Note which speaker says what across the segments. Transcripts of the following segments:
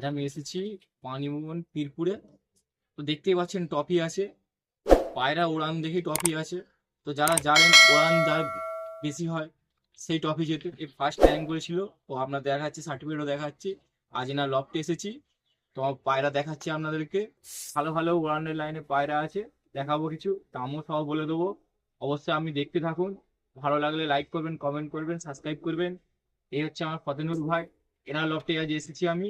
Speaker 1: আজ আমি এসেছি পানিমোহন পিরপুরে। তো দেখতেই পাচ্ছেন টপি আছে। পায়রা উড়ান দেখে টপি আছে। তো যারা জানেন উড়ান যার বেশি হয়, সেই টপি যেহেতু ফার্স্ট র্যাঙ্ক করেছিল। তো আপনার দেখাচ্ছি সার্টিফিকেটও দেখাচ্ছি। আজ না লফটে এসেছি। তো পায়রা দেখাচ্ছি আপনাদেরকে। ভালো ভালো উড়ানের লাইনে পায়রা আছে। দেখাবো কিছু, দামও সব বলে দেবো। অবশ্যই আপনি দেখতে থাকুন। ভালো লাগলে লাইক করবেন কমেন্ট করবেন সাবস্ক্রাইব করবেন। এই হচ্ছে আমার ফতেনুর ভাই। এনার লফটে আজ এসেছি আমি।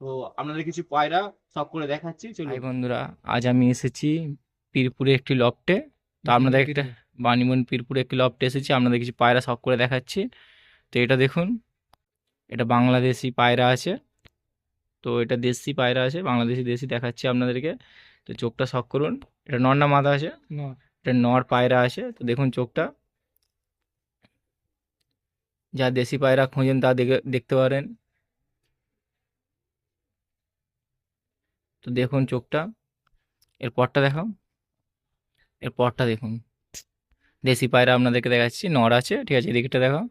Speaker 1: তো আপনাদের কিছু পায়রা সব করে দেখাচ্ছি চলুন।
Speaker 2: বন্ধুরা আজ আমি এসেছি পীরপুরে একটি লফটে। তো আপনাদের একটা বানিমন পীরপুরে একটি লফটে এসেছি আপনাদের কিছু পায়রা সব করে দেখাচ্ছি। তো এটা দেখুন এটা বাংলাদেশি পায়রা আছে। তো এটা দেশি পায়রা আছে বাংলাদেশি দেশি দেখাচ্ছি আপনাদেরকে। তো চোখটা শখ করুন এটা নর না মাথা আছে? এটা নর পায়রা আছে তো দেখুন চোখটা। যা দেশি পায়রা খোঁজেন তা দেখে দেখতে পারেন। তো দেখুন চোখটা। এর পরটা দেখাও। এর পরটা দেখুন। দেশি পায়রা আপনাদেরকে দেখাচ্ছি, নর আছে, ঠিক আছে, এদিকটা দেখাও।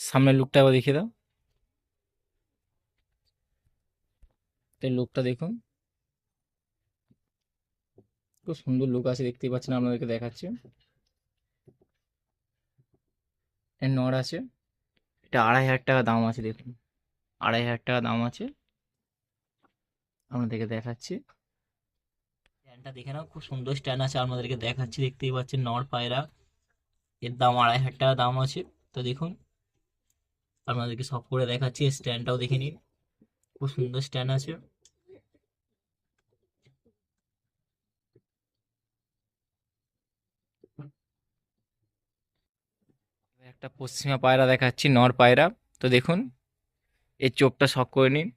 Speaker 2: সামনের লুকটা একবার দেখিয়ে দাও। তো লুকটা দেখুন। খুব সুন্দর লুক আছে, দেখতেই পাচ্ছেন আপনাদেরকে দেখাচ্ছি। এর নর আছে। এটা আড়াই হাজার টাকা দাম আছে, দেখুন। আড়াই হাজার টাকা দাম আছে। আপনাদেরকে দেখাচ্ছি। স্ট্যান্ডটা দেখে নাও, খুব সুন্দর স্ট্যান্ড আছে আপনাদেরকে দেখাচ্ছি, দেখতেই পাচ্ছেন নর পায়রা। এর দাম আড়াই হাজার টাকা দাম আছে, তো দেখুন। আপনাদেরকে সব করে দেখাচ্ছি স্ট্যান্ডটাও দেখে নিন। খুব সুন্দর স্ট্যান্ড আছে। একটা পশ্চিমা পায়রা দেখাচ্ছি নর পায়রা। তো দেখুন, এর চোখটা শখ করে নিন।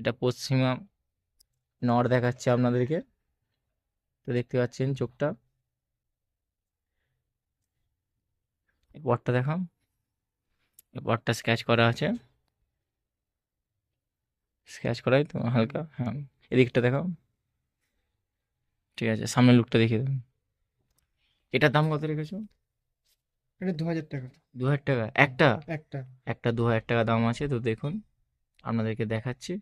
Speaker 2: এটা পশ্চিমা নর দেখাচ্ছে আপনাদেরকে। তো দেখতে পাচ্ছেন চোখটা। এই পরটা দেখাও। এই পরটা স্ক্যাচ করা আছে। স্ক্যাচ করাই তো হালকা হ্যাঁ। এদিকটা দেখাও। ঠিক আছে সামনের লুকটা দেখিয়ে দেবেন এটার দাম কত রেখেছো?
Speaker 3: এটা দু হাজার টাকা।
Speaker 2: দু হাজার টাকা? একটা?
Speaker 3: একটা।
Speaker 2: একটা দু হাজার টাকা দাম আছে তো দেখুন আপনাদেরকে দেখাচ্ছি।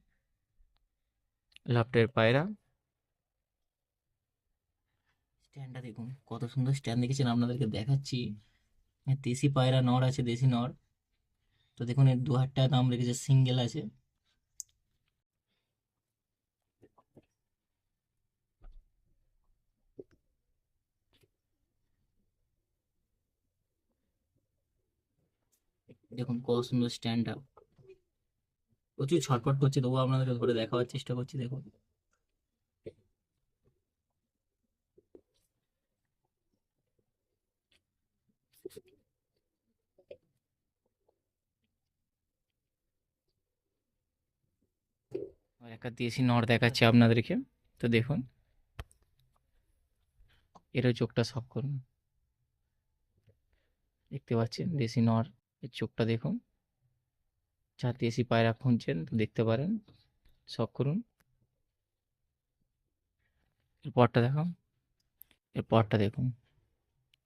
Speaker 2: লফটের পায়রা। স্ট্যান্ডটা দেখুন, কত সুন্দর স্ট্যান্ড দেখেছেন, আপনাদেরকে দেখাচ্ছি। দেশি পায়রা নর আছে, দেশি নর। তো দেখুন, এর দু হাজার টাকা দাম রেখেছে, সিঙ্গেল আছে। দেখুন, কত সুন্দর স্ট্যান্ডটা প্রচুর ছটফট করছে, তবুও আপনাদেরকে ধরে দেখাবার চেষ্টা করছি, দেখুন। আর একটা দেশি নর দেখাচ্ছি আপনাদেরকে, তো দেখুন। এরও চোখটা সব করুন দেখতে পাচ্ছেন, দেশি নর, এর চোখটা দেখুন। যা দেশি পায়রা খুঁজছেন দেখতে পারেন। শখ করুন। এর পরটা দেখাও। এর পরটা দেখুন।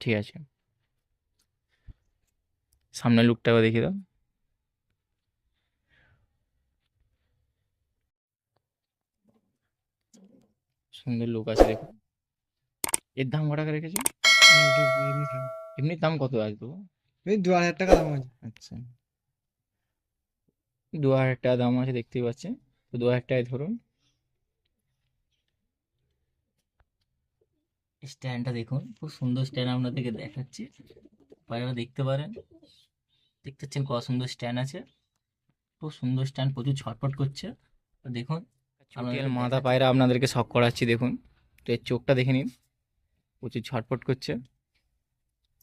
Speaker 2: ঠিক আছে। সামনের লুকটা দেখিয়ে দাও। সুন্দর লুক আছে দেখুন। এর দাম কত টাকা রেখেছো এমনি দাম কত আসবে
Speaker 3: দু হাজার টাকা দাম আছে।
Speaker 2: আচ্ছা। দু হাজার টাকা দাম আছে দেখতেই পাচ্ছেন। তো দু হাজার টাকায় ধরুন। স্ট্যান্ডটা দেখুন খুব সুন্দর স্ট্যান্ড আপনাদেরকে দেখাচ্ছি। পায়রা দেখতে পারেন। দেখতে পাচ্ছেন কত সুন্দর স্ট্যান্ড আছে। খুব সুন্দর স্ট্যান্ড প্রচুর ছটফট করছে। তো দেখুন মাথা পায়রা আপনাদেরকে শখ করাচ্ছি দেখুন। তো এর চোখটা দেখে নিন। প্রচুর ছটফট করছে।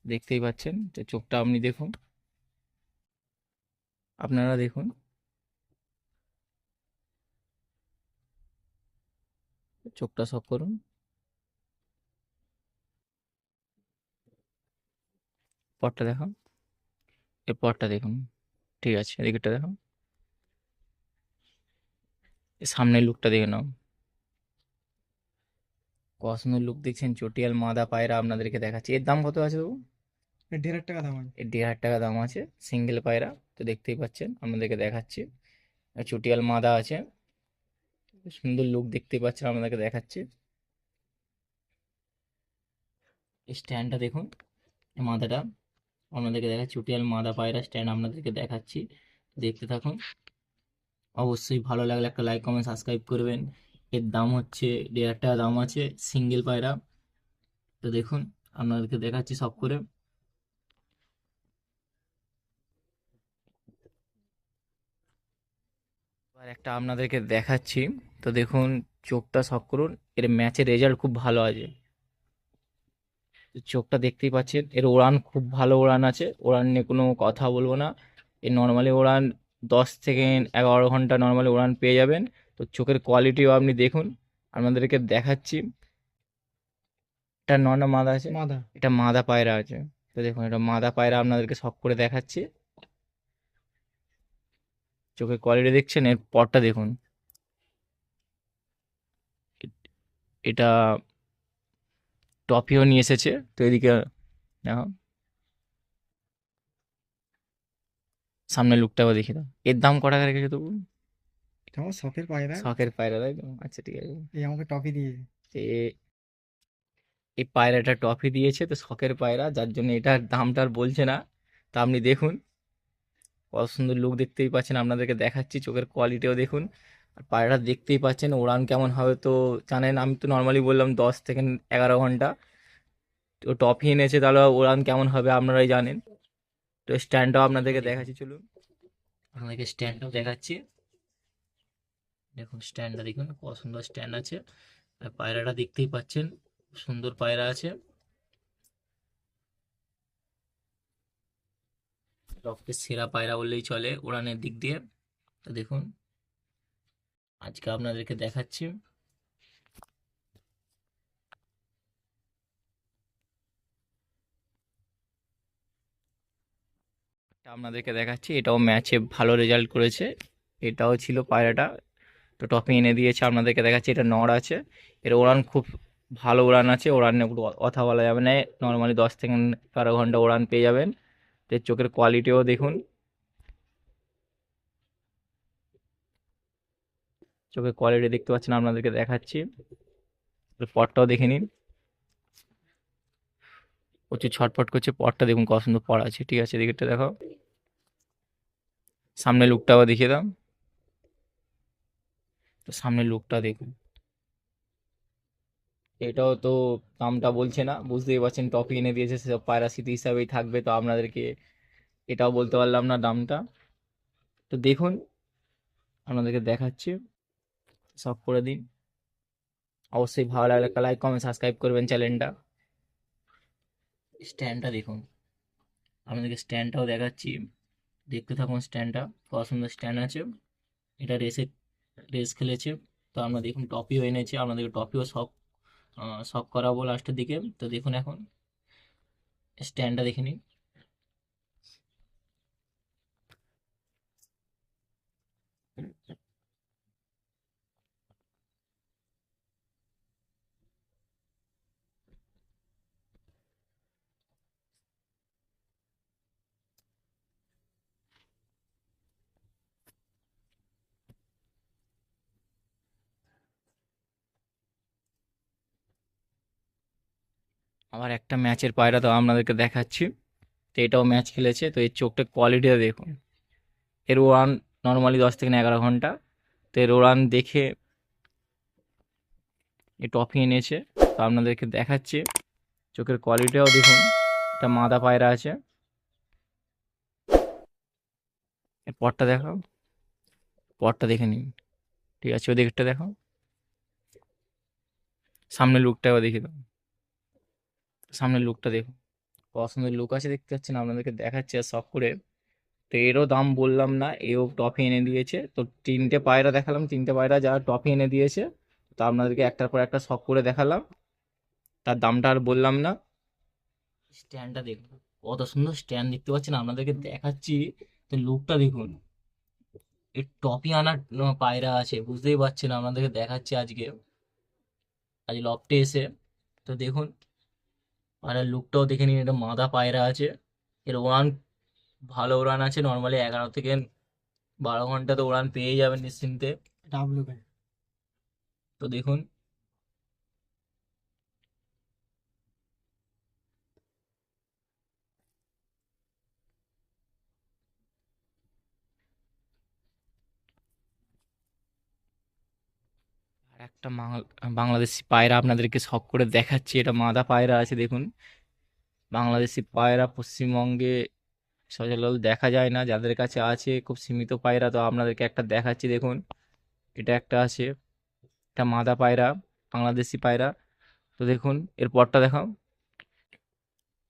Speaker 2: দেখতেই পাচ্ছেন তো চোখটা আপনি দেখুন। আপনারা দেখুন। চোখটা সব করুন। পরটা দেখো এর পরটা দেখুন ঠিক আছে এদিকেরটা দেখো এর সামনের লুকটা দেখে নাও। কসমো লুক দেখছেন চটিয়াল মাদা পায়রা আপনাদেরকে দেখাচ্ছি। এর দাম কত আছে বাবু?
Speaker 3: দেড় হাজার টাকা দাম আছে।
Speaker 2: দেড় হাজার টাকা দাম আছে সিঙ্গেল পায়রা তো দেখতেই পাচ্ছেন আপনাদেরকে দেখাচ্ছি। চুটিয়াল মাদা আছে। সুন্দর লুক দেখতেই পাচ্ছেন, আপনাদেরকে দেখাচ্ছি। স্ট্যান্ডটা দেখুন মাদাটা আপনাদেরকে দেখাচ্ছি চুটিয়াল মাদা পায়রা স্ট্যান্ড আপনাদেরকে দেখাচ্ছি। দেখতে থাকুন। অবশ্যই ভালো লাগলে একটা লাইক কমেন্ট সাবস্ক্রাইব করবেন। এর দাম হচ্ছে, দেড় হাজার টাকা দাম আছে সিঙ্গেল পায়রা। তো দেখুন, আপনাদেরকে দেখাচ্ছি সব করে। একটা আপনাদেরকে দেখাচ্ছি। তো দেখুন চোখটা শখ করুন এর ম্যাচের রেজাল্ট খুব ভালো আছে। চোখটা দেখতেই পাচ্ছেন এর ওড়ান খুব ভালো ওড়ান আছে ওড়ান নিয়ে কোনো কথা বলব না। এর নর্মালি ওড়ান দশ থেকে এগারো ঘণ্টা নর্মালি ওড়ান পেয়ে যাবেন। তো চোখের কোয়ালিটিও আপনি দেখুন আপনাদেরকে দেখাচ্ছি। এটা নর্না মাদা আছে?
Speaker 3: মাদা।
Speaker 2: এটা মাদা পায়রা আছে। তো দেখুন এটা মাদা পায়রা আপনাদেরকে শখ করে দেখাচ্ছি। চোখের কোয়ালিটি দেখছেন এর পরটা দেখুন। এটা টপিও নিয়ে এসেছে তো এদিকে সামনে লুকটাও দেখি দাও। এর দাম কটা করে রেখেছো তবু?
Speaker 3: এটা আমার শখের পায়রা।
Speaker 2: শখের পায়রা তাই তো? আচ্ছা ঠিক আছে।
Speaker 3: এই আমাকে টপি দিয়েছে
Speaker 2: এ এই পায়রাটা টফি দিয়েছে তো শখের পায়রা যার জন্য এটার দামটা আর বলছে না। তা আপনি দেখুন। কত সুন্দর লুক দেখতেই পাচ্ছেন, আপনাদেরকে দেখাচ্ছি, চোখের কোয়ালিটিও দেখুন। আর পায়রাটা দেখতেই পাচ্ছেন উড়ান কেমন হবে তো জানেন, আমি তো নর্মালি বললাম দশ থেকে এগারো ঘণ্টা। তো টফি এনেছে, তাহলে উড়ান কেমন হবে আপনারাই জানেন। তো স্ট্যান্ডটাও আপনাদেরকে দেখাচ্ছি, চলুন। আপনাদেরকে স্ট্যান্ডটাও দেখাচ্ছি। দেখুন স্ট্যান্ডটা দেখুন, কত সুন্দর স্ট্যান্ড আছে। আর পায়রাটা দেখতেই পাচ্ছেন, সুন্দর পায়রা আছে। সবচেয়ে সেরা পায়রা বললেই চলে উড়ানের দিক দিয়ে। তো দেখুন, আজকে আপনাদেরকে দেখাচ্ছি। আপনাদেরকে দেখাচ্ছি, এটাও ম্যাচে ভালো রেজাল্ট করেছে। এটাও ছিল পায়রাটা। তো টপি এনে দিয়েছে আপনাদেরকে দেখাচ্ছি, এটা নড় আছে। এর উড়ান খুব ভালো উড়ান আছে নিয়ে কথা বলা যাবে না। নর্মালি দশ থেকে বারো ঘণ্টা উড়ান পেয়ে যাবেন। এর চোখের কোয়ালিটিও দেখুন। চোখের কোয়ালিটি দেখতে পাচ্ছেন, আপনাদেরকে দেখাচ্ছি। পটটাও দেখে নিন। প্রচুর ছটফট করছে পটটা, দেখুন কত সুন্দর পড় আছে। ঠিক আছে এদিকেরটা দেখো। সামনে লুকটাও দেখিয়ে দাও। তো সামনের লুকটা দেখুন। এটাও তো দামটা বলছে না, বুঝতেই পারছেন টপি এনে দিয়েছে, সেসব পায়রা স্মৃতি হিসাবেই থাকবে, তো আপনাদেরকে এটাও বলতে পারলাম না দামটা তো দেখুন, আপনাদেরকে দেখাচ্ছি, সব করে দিন। অবশ্যই ভালো লাগলে একটা লাইক কমেন্ট সাবস্ক্রাইব করবেন চ্যানেলটা। স্ট্যান্ডটা দেখুন, আপনাদেরকে স্ট্যান্ডটাও দেখাচ্ছি। দেখতে থাকুন স্ট্যান্ডটা কত সুন্দর স্ট্যান্ড আছে। এটা রেসে রেস খেলেছে, তো আমরা দেখুন টপিও এনেছে, আপনাদেরকে টপিও সব সব করাবো লাস্টের দিকে। তো দেখুন এখন। স্ট্যান্ডটা দেখে নিন। আবার একটা ম্যাচের পায়রা তো আপনাদেরকে দেখাচ্ছি। তো এটাও ম্যাচ খেলেছে, তো এর চোখটা কোয়ালিটিটা দেখুন। এর ওরান নর্মালি দশ থেকে এগারো ঘণ্টা, তো এর ওরান দেখে এ টফি এনেছে। তো আপনাদেরকে দেখাচ্ছি, চোখের কোয়ালিটিটাও দেখুন। এটা মাদা পায়রা আছে। এর পরটা দেখাও। পরটা দেখে নিন। ঠিক আছে ওদিকটা দেখো সামনে লুকটাও দেখে দাও। সামনের লুকটা দেখুন। পছন্দের লুক আছে দেখতে পাচ্ছেন, আপনাদেরকে দেখাচ্ছে আর শখ করে। তো এরও দাম বললাম না, এও টফি এনে দিয়েছে। তো তিনটে পায়রা দেখালাম, তিনটে পায়রা যা টফি এনে দিয়েছে। তো আপনাদেরকে একটার পর একটা শখ করে দেখালাম। তার দামটা আর বললাম না। স্ট্যান্ডটা দেখুন, কত সুন্দর স্ট্যান্ড দেখতে পাচ্ছেন, আপনাদেরকে দেখাচ্ছি। তো লুকটা দেখুন, এর টপি আনার পায়রা আছে, বুঝতেই পারছেন, আপনাদেরকে দেখাচ্ছি আজকে। আজ লফটে এসে, তো দেখুন পায়রার লুকটাও দেখে নিন এটা মাদা পায়রা আছে। এর উড়ান ভালো উড়ান আছে নর্মালি এগারো থেকে বারো ঘণ্টা তো উড়ান পেয়ে যাবেন নিশ্চিন্তে।
Speaker 3: ডাবলু
Speaker 2: তো দেখুন। একটা বাংলা- বাংলাদেশি পায়রা আপনাদেরকে শখ করে দেখাচ্ছি, এটা মাদা পায়রা আছে, দেখুন। বাংলাদেশি পায়রা পশ্চিমবঙ্গে সচরাচর দেখা যায় না, যাদের কাছে আছে খুব সীমিত পায়রা, তো আপনাদেরকে একটা দেখাচ্ছি, দেখুন। এটা একটা আছে একটা মাদা পায়রা, বাংলাদেশি পায়রা। তো দেখুন, এর পরটা দেখাও।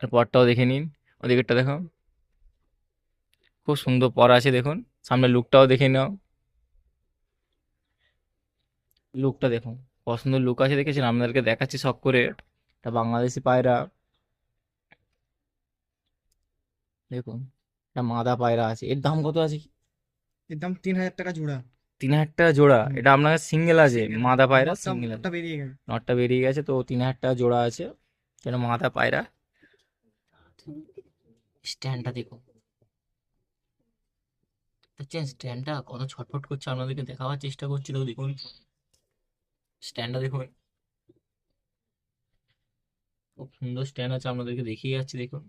Speaker 2: এর পরটাও দেখে নিন, ওদিকেরটা দেখাও। খুব সুন্দর পর আছে, দেখুন। সামনে লুকটাও দেখে নাও। লুকটা দেখুন। সুন্দর লুক আছে দেখেছেন? আপনাদেরকে দেখাচ্ছি শখ করে। এটা বাংলাদেশি পায়রা। দেখুন এটা মাদা পায়রা আছে। এর দাম কত আছে?
Speaker 3: এর দাম তিন হাজার টাকা জোড়া।
Speaker 2: তিন হাজার টাকা জোড়া? এটা আপনার সিঙ্গেল আছে? মাদা পায়রা সিঙ্গেল আছে।
Speaker 3: নটটা বেরিয়ে গেছে।
Speaker 2: নটটা বেরিয়ে গেছে তো তিন হাজার টাকা জোড়া আছে। যেন মাদা পায়রা। স্ট্যান্ডটা দেখুন। দেখছেন? স্ট্যান্ডটা কত ছটফট করছে? আপনাদেরকে দেখাবার চেষ্টা করছি। তো দেখুন। স্ট্যান্ডটা দেখুন। খুব সুন্দর স্ট্যান্ড আছে, আপনাদেরকে দেখিয়ে যাচ্ছি, দেখুন।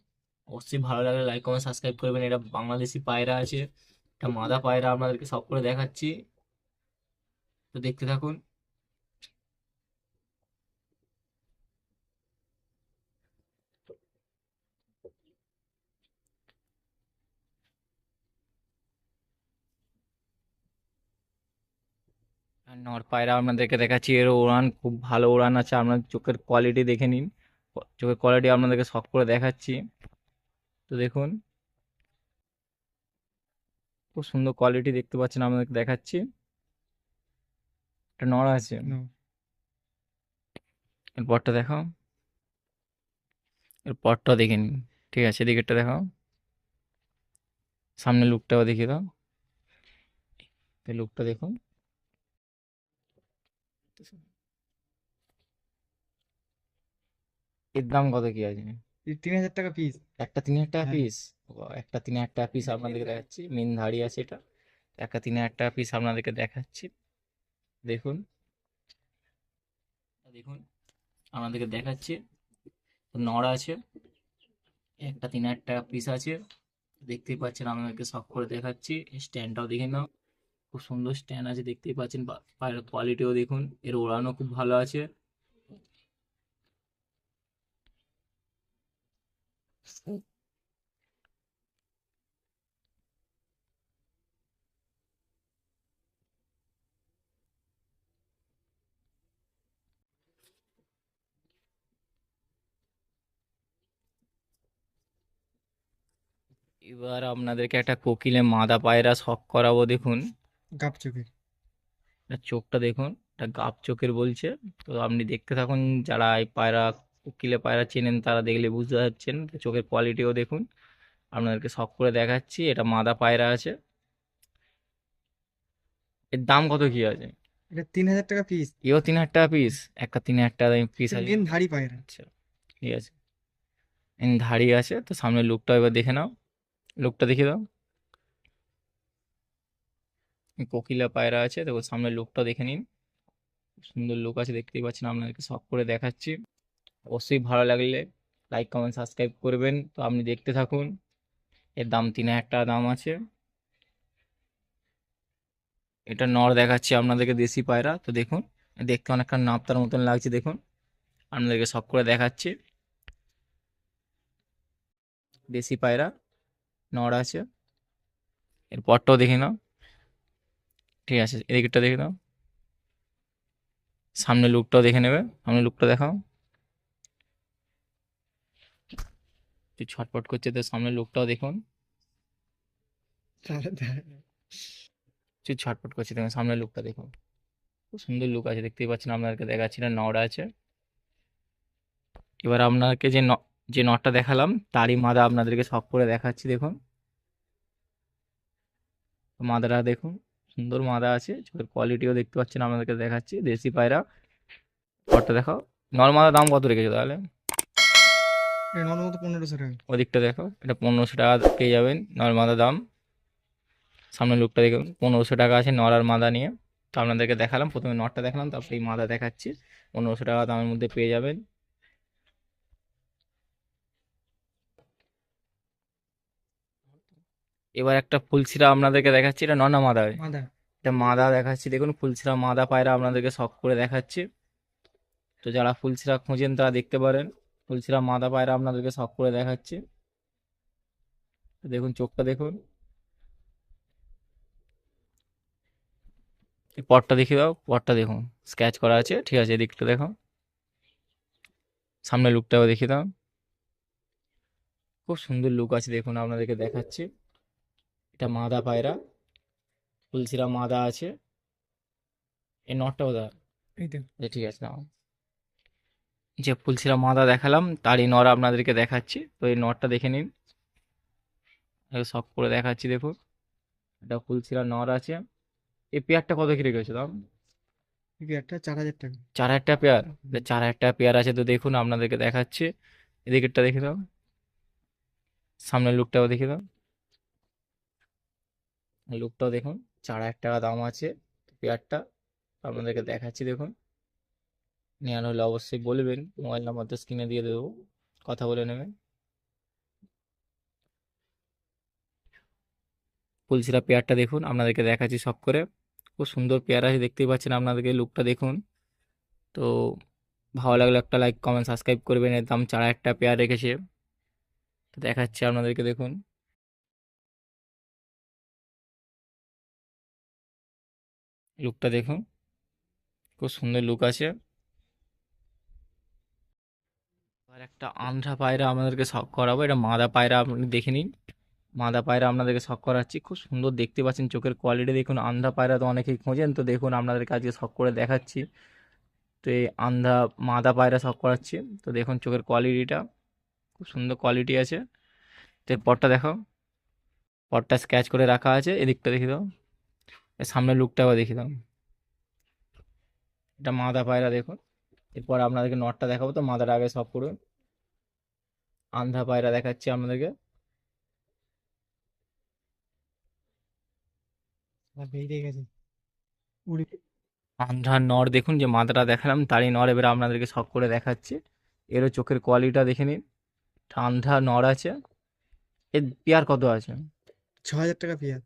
Speaker 2: অবশ্যই ভালো লাগলে লাইক কমেন্ট সাবস্ক্রাইব করবেন। এটা বাংলাদেশি পায়রা আছে, এটা মাদা পায়রা, আপনাদেরকে সব করে দেখাচ্ছি। তো দেখতে থাকুন। আর নর পায়রা আপনাদেরকে দেখাচ্ছি। এর উড়ান খুব ভালো উড়ান আছে। আপনার চোখের কোয়ালিটি দেখে নিন। চোখের কোয়ালিটি আপনাদেরকে শখ করে দেখাচ্ছি। তো দেখুন। খুব সুন্দর কোয়ালিটি দেখতে পাচ্ছেন আপনাদেরকে দেখাচ্ছি। একটা নর আছে।
Speaker 3: না
Speaker 2: এর পরটা দেখাও। এর পরটা দেখে নিন। ঠিক আছে এদিকেরটা দেখাও। সামনে লুকটাও দেখিয়ে দাও। এই লুকটা দেখুন। এর দাম কত কি আছে?
Speaker 3: তিন হাজার টাকা পিস
Speaker 2: একটা তিন হাজার টাকা
Speaker 3: হ্যাঁ।
Speaker 2: পিস একটা তিন হাজার টাকা পিস আপনাদেরকে দেখাচ্ছি। মেন ধাড়ি আছে এটা। একটা তিন হাজার টাকা পিস আপনাদেরকে দেখাচ্ছি। দেখুন। দেখুন আপনাদেরকে দেখাচ্ছি। নড় আছে। একটা তিন হাজার টাকা পিস আছে। দেখতেই পাচ্ছেন আপনাদেরকে সব করে দেখাচ্ছি। স্ট্যান্ডটাও দেখে নাও। খুব সুন্দর স্ট্যান্ড আছে দেখতেই পাচ্ছেন। পায়ের কোয়ালিটিও দেখুন। এর ওড়ানো খুব ভালো আছে। এবার আপনাদেরকে একটা কোকিলে মাদা পায়রা শখ করাবো দেখুন।
Speaker 3: গাপ চোখের।
Speaker 2: চোখটা দেখুন এটা গাব চোখের বলছে। তো আপনি দেখতে থাকুন যারা এই পায়রা কোকিলে পায়রা চেনেন তারা দেখলে বুঝতে পারছেন। চোখের কোয়ালিটিও দেখুন। আপনাদেরকে শখ করে দেখাচ্ছি এটা মাদা পায়রা আছে। এর দাম কত কি আছে?
Speaker 3: এটা তিন হাজার টাকা পিস
Speaker 2: এও তিন হাজার টাকা পিস একটা তিন হাজার টাকা পিস আছে।
Speaker 3: ধাড়ি পায়রা।
Speaker 2: আচ্ছা ঠিক আছে। ধাড়ি আছে তো সামনে লুকটা এবার দেখে নাও। লুকটা দেখে দাও। কোকিলা পায়রা আছে তো সামনে লুকটা দেখে নিন। সুন্দর লুক আছে দেখতেই পাচ্ছেন আপনাদেরকে শখ করে দেখাচ্ছি। অবশ্যই ভালো লাগলে লাইক কমেন্ট সাবস্ক্রাইব করবেন। তো আপনি দেখতে থাকুন। এর দাম তিন হাজার টাকা দাম আছে। এটা নর দেখাচ্ছি আপনাদেরকে দেশি পায়রা। তো দেখুন, দেখতে অনেকটা নাপতার মতন লাগছে, দেখুন। আপনাদেরকে সব করে দেখাচ্ছি। দেশি পায়রা নড় আছে। এর পরটাও দেখে নাও। ঠিক আছে, এদিকটা দেখে নাও। সামনে লুকটাও দেখে নেবে। সামনে লুকটা দেখাও। তুই ছটপট করছে তো সামনে লোকটাও দেখুন। তুই ছটপট করছে দেখুন সামনে লোকটা দেখুন। খুব সুন্দর লুক আছে দেখতেই পাচ্ছেন আপনাদেরকে দেখাচ্ছি না নড়া আছে। এবার আপনাকে যে ন যে নটটা দেখালাম তারই মাদা আপনাদেরকে শখ করে দেখাচ্ছি দেখুন। মাদাটা দেখুন সুন্দর মাদা আছে চোখের কোয়ালিটিও দেখতে পাচ্ছেন আপনাদেরকে দেখাচ্ছি দেশি পায়রা। নটটা দেখাও। নর মাদার দাম কত রেখেছো তাহলে?
Speaker 3: এটা নর্মাল তো পনেরোশো টাকা।
Speaker 2: ওদিকটা দেখো এটা পনেরোশো টাকা পেয়ে যাবেন নর মাদা দাম। সামনে লুকটা দেখুন পনেরোশো টাকা আছে নর আর মাদা নিয়ে। তো আপনাদেরকে দেখালাম প্রথমে নরটা দেখালাম তারপরে এই মাদা দেখাচ্ছি। পনেরোশো টাকা দামের মধ্যে পেয়ে যাবেন। এবার একটা ফুলছিরা আপনাদেরকে দেখাচ্ছি এটা ননা মাদা? এটা মাদা দেখাচ্ছি দেখুন ফুলছিরা মাদা পায়রা আপনাদেরকে শখ করে দেখাচ্ছি। তো যারা ফুলছিরা খুঁজেন তারা দেখতে পারেন। ফুলছিরা মাদা পায়রা আপনাদেরকে শখ করে দেখাচ্ছে। দেখুন চোখটা দেখুন। এই পটটা দেখে দাও পটটা দেখুন স্ক্যাচ করা আছে ঠিক আছে এদিকটা দেখো। সামনে লুকটাও দেখে দাও। খুব সুন্দর লুক আছে দেখুন আপনাদেরকে দেখাচ্ছি। এটা মাদা পায়রা। ফুলছিরা মাদা আছে। এই নটটাও দা
Speaker 3: এই
Speaker 2: ঠিক আছে নাও। যে ফুলছিরা মাদা দেখালাম তারই নর আপনাদেরকে দেখাচ্ছি। তো এই নরটা দেখে নিন। সব করে দেখাচ্ছি দেখুন। এটা ফুলছিরা নর আছে। এই পেয়ারটা কত কি রেখেছে দাম?
Speaker 3: একটা চার হাজার টাকা।
Speaker 2: চার হাজার টাকা পেয়ার? চার হাজার টাকা পেয়ার আছে তো দেখুন আপনাদেরকে দেখাচ্ছি। এদিকেরটা দেখে দাও। সামনের লুকটাও দেখে দাও। লুকটাও দেখুন চার হাজার টাকা দাম আছে পেয়ারটা। আপনাদেরকে দেখাচ্ছি দেখুন। নেওয়ার হলে অবশ্যই বলবেন। মোবাইল নাম্বার তো স্ক্রিনে দিয়ে দেবো। কথা বলে নেবেন। ফুলসিরা পেয়ারটা দেখুন, আপনাদেরকে দেখাচ্ছি সব করে। খুব সুন্দর পেয়ার আছে, দেখতেই পাচ্ছেন আপনাদেরকে লুকটা দেখুন। তো ভালো লাগলে একটা লাইক, কমেন্ট, সাবস্ক্রাইব করবেন। এর দাম চার একটা পেয়ার রেখেছে। তো দেখাচ্ছি আপনাদেরকে দেখুন। লুকটা দেখুন। খুব সুন্দর লুক আছে। আর একটা আন্ধ্রা পায়রা আমাদেরকে শখ করাবো, এটা মাদা পায়রা আপনি দেখে নিন। মাদা পায়রা আপনাদেরকে শখ করাচ্ছি, খুব সুন্দর দেখতে পাচ্ছেন চোখের কোয়ালিটি দেখুন আন্ধ্রা পায়রা তো অনেকেই খোঁজেন, তো দেখুন আপনাদেরকে আজকে শখ করে দেখাচ্ছি। তো এই আন্ধা মাদা পায়রা শখ করাচ্ছি, তো দেখুন চোখের কোয়ালিটিটা খুব সুন্দর কোয়ালিটি আছে। তো পরটা দেখো পরটা স্ক্যাচ করে রাখা আছে, এদিকটা দেখে দাও। এর সামনের লুকটাও দেখে দাও। এটা মাদা পায়রা দেখুন। এরপর আপনাদেরকে নটটা দেখাবো, তো মাদার আগে সব করুন। আন্ধা পায়রা দেখাচ্ছি আপনাদেরকে। আন্ধ্রার নর দেখুন যে মাদাটা দেখালাম তারই নর এবার আপনাদেরকে শখ করে দেখাচ্ছি। এরও চোখের কোয়ালিটিটা দেখে নিন। আন্ধ্রা নর আছে। এর পেয়ার কত আছে?
Speaker 3: ছ হাজার টাকা পেয়ার।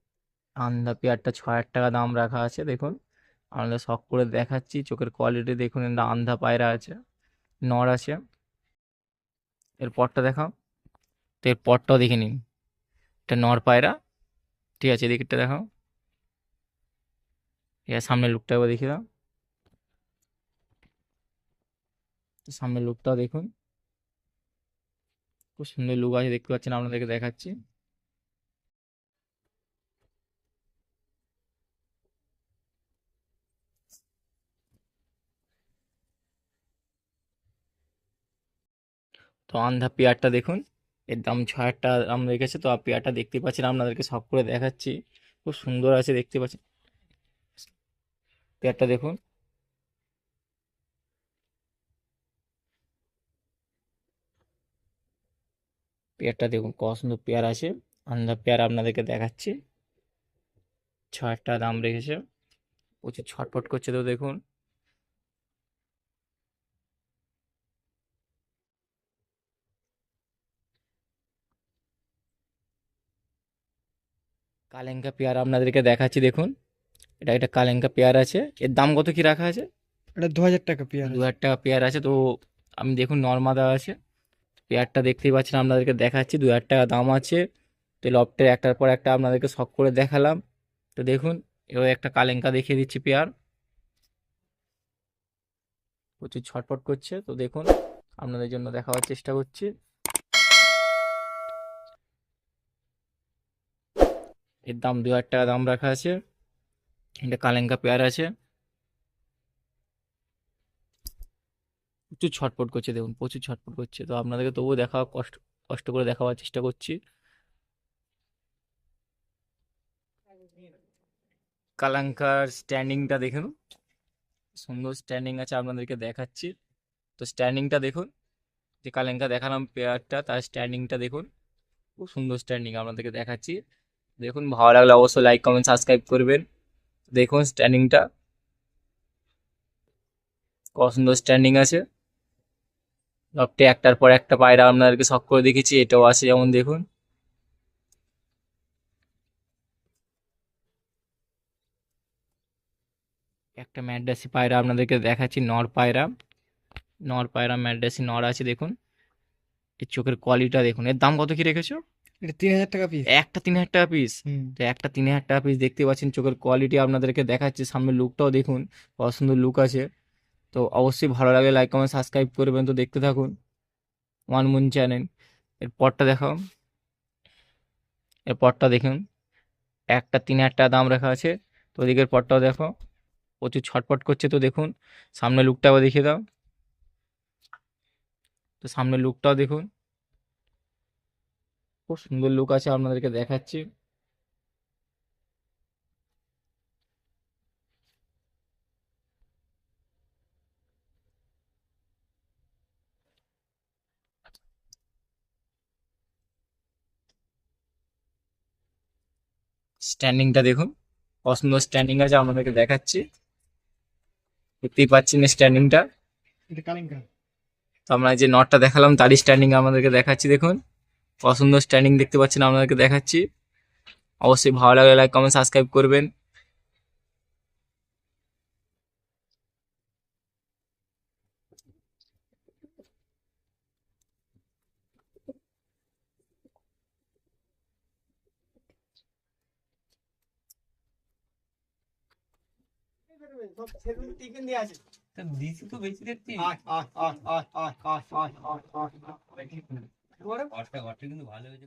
Speaker 2: আন্ধা পেয়ারটা ছ হাজার টাকা দাম রাখা আছে দেখুন। আপনাদের শখ করে দেখাচ্ছি চোখের কোয়ালিটি দেখুন এটা আন্ধা পায়রা আছে নর আছে। এর পরটা দেখাও। তো এর পরটাও দেখে নিন। এটা নর পায়রা। ঠিক আছে এদিকটা দেখাও। আছে সামনের লুকটা একবার দেখে দাও। সামনের লুকটাও দেখুন। খুব সুন্দর লুক আছে, দেখতে পাচ্ছেন, আপনাদেরকে দেখাচ্ছি। তো আন্ধা পেয়ারটা দেখুন। এর দাম ছ হাজার টাকা দাম রেখেছে, তো পেয়ারটা দেখতে পাচ্ছেন। আপনাদেরকে সব করে দেখাচ্ছি। খুব সুন্দর আছে, দেখতে পাচ্ছেন। পেয়ারটা দেখুন। পেয়ারটা দেখুন, কত সুন্দর পেয়ার আছে। আন্ধা পেয়ার আপনাদেরকে দেখাচ্ছি। ছ হাজার টাকা দাম রেখেছে। প্রচুর ছটফট করছে তো দেখুন। কালেঙ্কা পেয়ার আপনাদেরকে দেখাচ্ছি দেখুন। এটা একটা কালেঙ্কা পেয়ার আছে। এর দাম কত কি রাখা আছে?
Speaker 3: এটা দু হাজার টাকা পেয়ার
Speaker 2: দু হাজার টাকা পেয়ার আছে। তো আমি দেখুন নর্মাদা আছে। পেয়ারটা দেখতেই পাচ্ছেন আপনাদেরকে দেখাচ্ছি। দু হাজার টাকা দাম আছে। তো লফটের একটার পর একটা আপনাদেরকে শখ করে দেখালাম। তো দেখুন এবার একটা কালেঙ্কা দেখিয়ে দিচ্ছি পেয়ার। প্রচুর ছটফট করছে। তো দেখুন আপনাদের জন্য দেখাবার চেষ্টা করছি। এর দাম দু হাজার টাকা দাম রাখা আছে। এটা কালেঙ্কা পেয়ার আছে। প্রচুর ছটফট করছে, দেখুন, প্রচুর ছটফট করছে। তো আপনাদেরকে তবুও দেখা, কষ্ট কষ্ট করে দেখাবার চেষ্টা করছি। কালাঙ্কার স্ট্যান্ডিংটা দেখুন। সুন্দর স্ট্যান্ডিং আছে, আপনাদেরকে দেখাচ্ছি। তো স্ট্যান্ডিংটা দেখুন, যে কালেঙ্কা দেখালাম পেয়ারটা, তার স্ট্যান্ডিংটা দেখুন। খুব সুন্দর স্ট্যান্ডিং আপনাদেরকে দেখাচ্ছি। দেখুন, ভালো লাগলে অবশ্যই লাইক কমেন্ট সাবস্ক্রাইব করবেন। দেখুন স্ট্যান্ডিংটা কত সুন্দর স্ট্যান্ডিং আছে। লফটে একটার পর একটা পায়রা আপনাদেরকে শখ করে দেখেছি এটাও আছে, যেমন দেখুন। একটা ম্যাড্রাসি পায়রা আপনাদেরকে দেখাচ্ছি, নর পায়রা। নর পায়রা, ম্যাড্রাসি নর আছে, দেখুন। এর চোখের কোয়ালিটিটা দেখুন। এর দাম কত কি রেখেছো?
Speaker 3: এটা তিন হাজার টাকা পিস
Speaker 2: একটা তিন হাজার টাকা পিস তো একটা তিন হাজার টাকা পিস দেখতে পাচ্ছেন চোখের কোয়ালিটি আপনাদেরকে দেখাচ্ছে সামনের লুকটাও দেখুন কত সুন্দর লুক আছে। তো অবশ্যই ভালো লাগে লাইক কমেন্ট সাবস্ক্রাইব করবেন তো দেখতে থাকুন। ওয়ান মুন চ্যানেল এর পরটা দেখাও। এর পরটা দেখুন। একটা তিন হাজার টাকা দাম রাখা আছে। তো ওদিকের পরটাও দেখো। প্রচুর ছটপট করছে তো দেখুন। সামনে লুকটা আবার দেখিয়ে দাও। তো সামনের লুকটাও দেখুন। খুব সুন্দর লুক আছে আপনাদেরকে দেখাচ্ছি। স্ট্যান্ডিংটা দেখুন অসুন্দর স্ট্যান্ডিং আছে আপনাদেরকে দেখাচ্ছি। দেখতেই পাচ্ছেন স্ট্যান্ডিংটা তো আমরা যে নটটা দেখালাম তারই স্ট্যান্ডিং আমাদেরকে দেখাচ্ছি দেখুন। অসুন্দর স্ট্যান্ডিং দেখতে পাচ্ছেন আপনাদেরকে দেখাচ্ছি অবশ্যই ভালো লাগলে লাইক কমেন্ট সাবস্ক্রাইব করবেন
Speaker 1: দিছি তো বেশি দেখছি কিন্তু ভালো হয়েছে